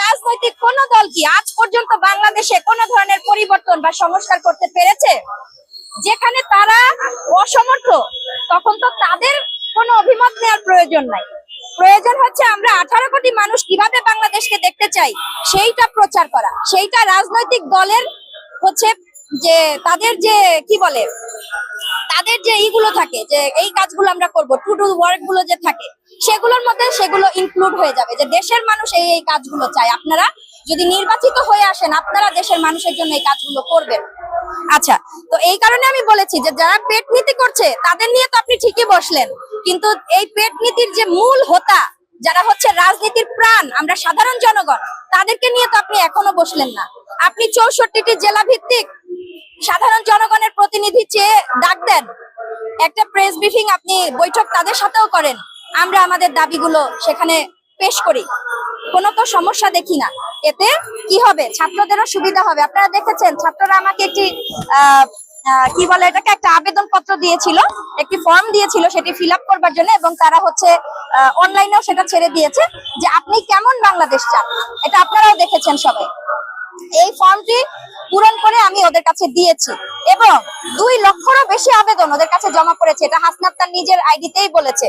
রাজনৈতিক কোন দল কি আজ পর্যন্ত বাংলাদেশে কোন ধরনের পরিবর্তন বা সংস্কার করতে পেরেছে? যেখানে তারা অসমর্থ, তখন তো তাদের কোনো অভিমত নেওয়ার প্রয়োজন নাই। প্রয়োজন হচ্ছে আমরা আঠারো কোটি মানুষ কীভাবে বাংলাদেশকে দেখতে চাই, সেইটা প্রচার করা। সেইটা রাজনৈতিক দলের হচ্ছে যে তাদের যে, কি বলে, তাদের যে এইগুলো থাকে, যে এই কাজগুলো আমরা করব, টু ডু ওয়ার্কগুলো যে থাকে সেগুলোর মধ্যে সেগুলো ইনক্লুড হয়ে যাবে যে দেশের মানুষ এই এই কাজগুলো চায়। আপনারা যদি নির্বাচিত হয়ে আসেন, আপনারা দেশের মানুষের জন্য এই কাজগুলো করবেন। আচ্ছা তো এই কারণে আমি বলেছি যে যারা পেট নীতি করছে, তাদের নিয়ে তো আপনি ঠিকই বসলেন। কিন্তু এই পেট নীতির যে মূল হোতা, যারা হচ্ছে রাজনীতির প্রাণ, আমরা সাধারণ জনগণ, তাদেরকে নিয়ে তো আপনি এখনও বসলেন না। আপনি চৌষট্টিটি জেলা ভিত্তিক সাধারণ জনগণের প্রতিনিধি চেয়ে ডাক দেন। একটা প্রেস ব্রিফিং আপনি বৈঠক তাদের সাথেও করেন। আমরা আমাদের দাবিগুলো সেখানে পেশ করি। কোনো তো সমস্যা দেখি না। এতে কি হবে? ছাত্রদেরও সুবিধা হবে। আপনারা দেখেছেন, ছাত্ররা আমাকে একটি কি বলে এটাকে, একটা আবেদন পত্র দিয়েছিল। একটি ফর্ম দিয়েছিল সেটি ফিল করবার জন্য এবং তারা হচ্ছে অনলাইনেও সেটা ছেড়ে দিয়েছে যে আপনি কেমন বাংলাদেশ চান? এটা আপনারাও দেখেছেন সবাই। এই ফর্মটি পূরণ করে আমি ওদের কাছে দিয়েছি এবং দুই লক্ষরও বেশি আবেদন ওদের কাছে জমা পড়েছে এটা হাসনাত তার নিজের আইডিতেই বলেছে।